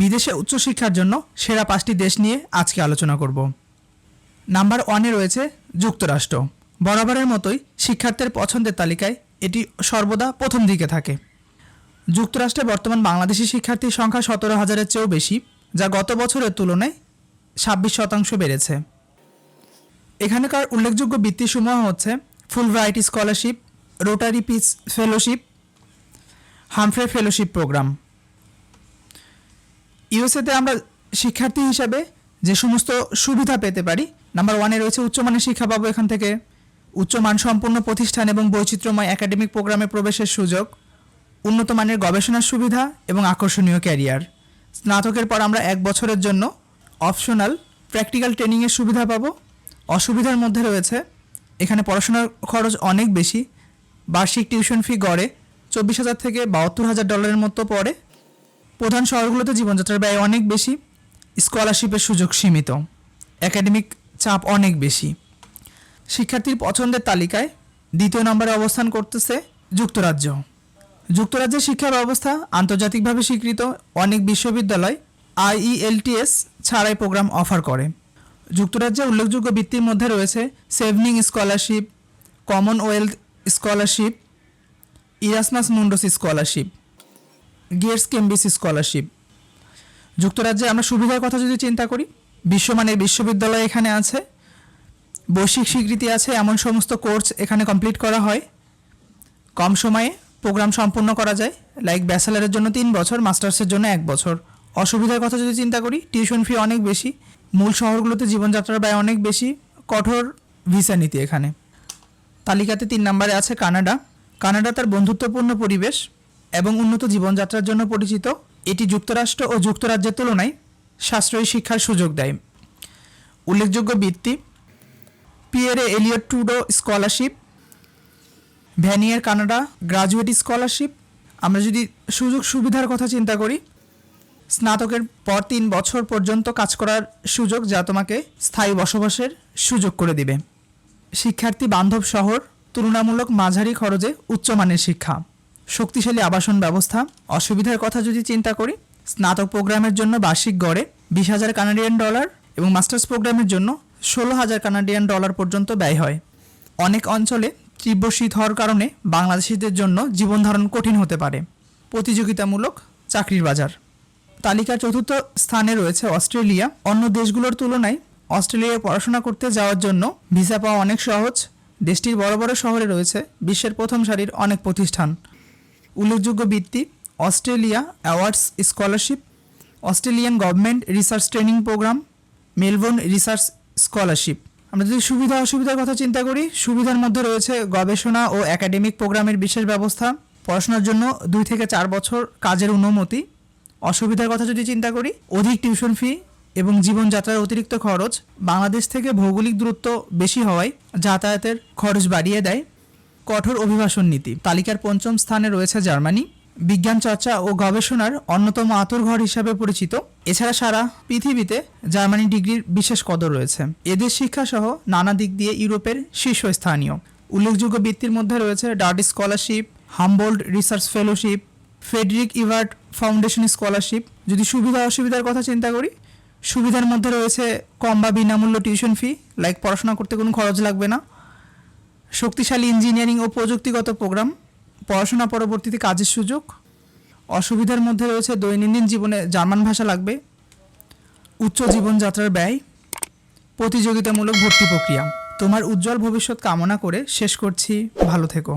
বিদেশে উচ্চশিক্ষার জন্য সেরা পাঁচটি দেশ নিয়ে আজকে আলোচনা করব। নাম্বার ওয়ানে রয়েছে যুক্তরাষ্ট্র। বরাবরের মতোই শিক্ষার্থীর পছন্দের তালিকায় এটি সর্বদা প্রথম দিকে থাকে। যুক্তরাষ্ট্রে বর্তমান বাংলাদেশি শিক্ষার্থীর সংখ্যা সতেরো হাজারের চেয়েও বেশি, যা গত বছরের তুলনায় ছাব্বিশ শতাংশ বেড়েছে। এখানকার উল্লেখযোগ্য বৃত্তিসমূহ হচ্ছে Fulbright scholarship, Rotary peace fellowship, Humphrey fellowship program. ইউএসএতে আমরা শিক্ষার্থী হিসাবে যে সমস্ত সুবিধা পেতে পারি নাম্বার ওয়ানে রয়েছে উচ্চমানের শিক্ষা পাবো এখান থেকে। উচ্চমান সম্পন্ন প্রতিষ্ঠান এবং বৈচিত্র্যময় একাডেমিক প্রোগ্রামে প্রবেশের সুযোগ, উন্নত মানের গবেষণার সুবিধা এবং আকর্ষণীয় ক্যারিয়ার স্নাতকের পর আমরা এক বছরের জন্য অপশনাল প্র্যাকটিক্যাল ট্রেনিংয়ের সুবিধা পাবো। অসুবিধার মধ্যে রয়েছে, এখানে পড়াশোনার খরচ অনেক বেশি। বার্ষিক টিউশন ফি গড়ে চব্বিশ হাজার থেকে বাহাত্তর হাজার ডলারের মতো পড়ে। প্রধান শহরগুলোতে জীবনযাত্রার ব্যয় অনেক বেশি স্কলারশিপের সুযোগ সীমিত একাডেমিক চাপ অনেক বেশি। শিক্ষার্থীর পছন্দের তালিকায় দ্বিতীয় নম্বরে অবস্থান করতেছে যুক্তরাজ্য। যুক্তরাজ্যের শিক্ষা ব্যবস্থা আন্তর্জাতিকভাবে স্বীকৃত অনেক বিশ্ববিদ্যালয় আইইএলটিএস ছাড়াই প্রোগ্রাম অফার করে। যুক্তরাজ্যে উল্লেখযোগ্য বৃত্তির মধ্যে রয়েছে Chevening scholarship, Commonwealth scholarship, Erasmus Mundus scholarship. Gates Cambridge scholarship যুক্তরাজ্যে আমরা সুবিধার কথা যদি চিন্তা করি বিশ্বমানের বিশ্ববিদ্যালয় এখানে আছে, বৈশ্বিক স্বীকৃতি আছে, এমন সমস্ত কোর্স এখানে কমপ্লিট করা হয়। কম সময়ে প্রোগ্রাম সম্পূর্ণ করা যায় লাইক ব্যাচেলারের জন্য তিন বছর মাস্টার্সের জন্য এক বছর। অসুবিধার কথা যদি চিন্তা করি টিউশন ফি অনেক বেশি, মূল শহরগুলোতে জীবনযাত্রার ব্যয় অনেক বেশি, কঠোর ভিসা নীতি এখানে। তালিকাতে তিন নম্বরে আছে কানাডা। কানাডা তার বন্ধুত্বপূর্ণ পরিবেশ। এবং উন্নত জীবনযাত্রার জন্য পরিচিত, এটি যুক্তরাষ্ট্র ও যুক্তরাজ্যের তুলনায় সাশ্রয়ী শিক্ষার সুযোগ দেয়। উল্লেখযোগ্য বৃত্তি Pierre Elliott টুডো scholarship, Vanier Canada graduate scholarship. আমরা যদি সুযোগ সুবিধার কথা চিন্তা করি, স্নাতকের পর তিন বছর পর্যন্ত কাজ করার সুযোগ যা তোমাকে স্থায়ী বসবাসের সুযোগ করে দিবে। শিক্ষার্থী বান্ধব শহর, তুলনামূলক মাঝারি খরচে উচ্চমানের শিক্ষা। শক্তিশালী আবাসন ব্যবস্থা। অসুবিধার কথা যদি চিন্তা করি, স্নাতক প্রোগ্রামের জন্য বার্ষিক গড়ে বিশ হাজার কানাডিয়ান ডলার এবং মাস্টার্স প্রোগ্রামের জন্য ষোলো হাজার কানাডিয়ান ডলার পর্যন্ত ব্যয় হয়। অনেক অঞ্চলে তীব্র শীত হওয়ার কারণে বাংলাদেশিদের জন্য জীবনধারণ কঠিন হতে পারে। প্রতিযোগিতামূলক চাকরির বাজার। তালিকার চতুর্থ স্থানে রয়েছে অস্ট্রেলিয়া। অন্য দেশগুলোর তুলনায় অস্ট্রেলিয়ায় পড়াশোনা করতে যাওয়ার জন্য ভিসা পাওয়া অনেক সহজ। দেশটির বড় বড় শহরে রয়েছে বিশ্বের প্রথম সারির অনেক প্রতিষ্ঠান। উল্লেখযোগ্য বৃত্তি Australia awards scholarship, Australian government research training program, Melbourne research scholarship. আমরা যদি সুবিধা অসুবিধার কথা চিন্তা করি, সুবিধার মধ্যে রয়েছে গবেষণা ও একাডেমিক প্রোগ্রামের বিশেষ ব্যবস্থা, পড়াশোনার জন্য দুই থেকে চার বছর কাজের অনুমতি, অসুবিধার কথা যদি চিন্তা করি, অধিক টিউশন ফি এবং জীবনযাত্রার অতিরিক্ত খরচ বাংলাদেশ থেকে ভৌগোলিক দূরত্ব বেশি হওয়ায় যাতায়াতের খরচ বাড়িয়ে দেয়। কঠোর অভিবাসন নীতি। তালিকার পঞ্চম স্থানে রয়েছে জার্মানি। বিজ্ঞান চর্চা ও গবেষণার অন্যতম আতুরঘর হিসাবে পরিচিত। এছাড়া সারা পৃথিবীতে জার্মানি ডিগ্রির বিশেষ কদর রয়েছে। এদের শিক্ষাসহ নানা দিক দিয়ে ইউরোপের শীর্ষস্থানীয়। উল্লেখযোগ্য বৃত্তির মধ্যে রয়েছে dirt scholarship, Humboldt research fellowship Friedrich Ebert foundation scholarship. যদি সুবিধা অসুবিধার কথা চিন্তা করি, সুবিধার মধ্যে রয়েছে কম বা বিনামূল্য টিউশন ফি, লাইক পড়াশোনা করতে কোনো খরচ লাগবে না। শক্তিশালী ইঞ্জিনিয়ারিং ও প্রযুক্তিগত প্রোগ্রাম, পড়াশোনা পরবর্তীতে কাজের সুযোগ, অসুবিধার মধ্যে রয়েছে দৈনন্দিন জীবনে জার্মান ভাষা লাগবে, উচ্চ জীবনযাত্রার ব্যয়, প্রতিযোগিতামূলক ভর্তি প্রক্রিয়া। তোমার উজ্জ্বল ভবিষ্যৎ কামনা করে শেষ করছি। ভালো থেকো।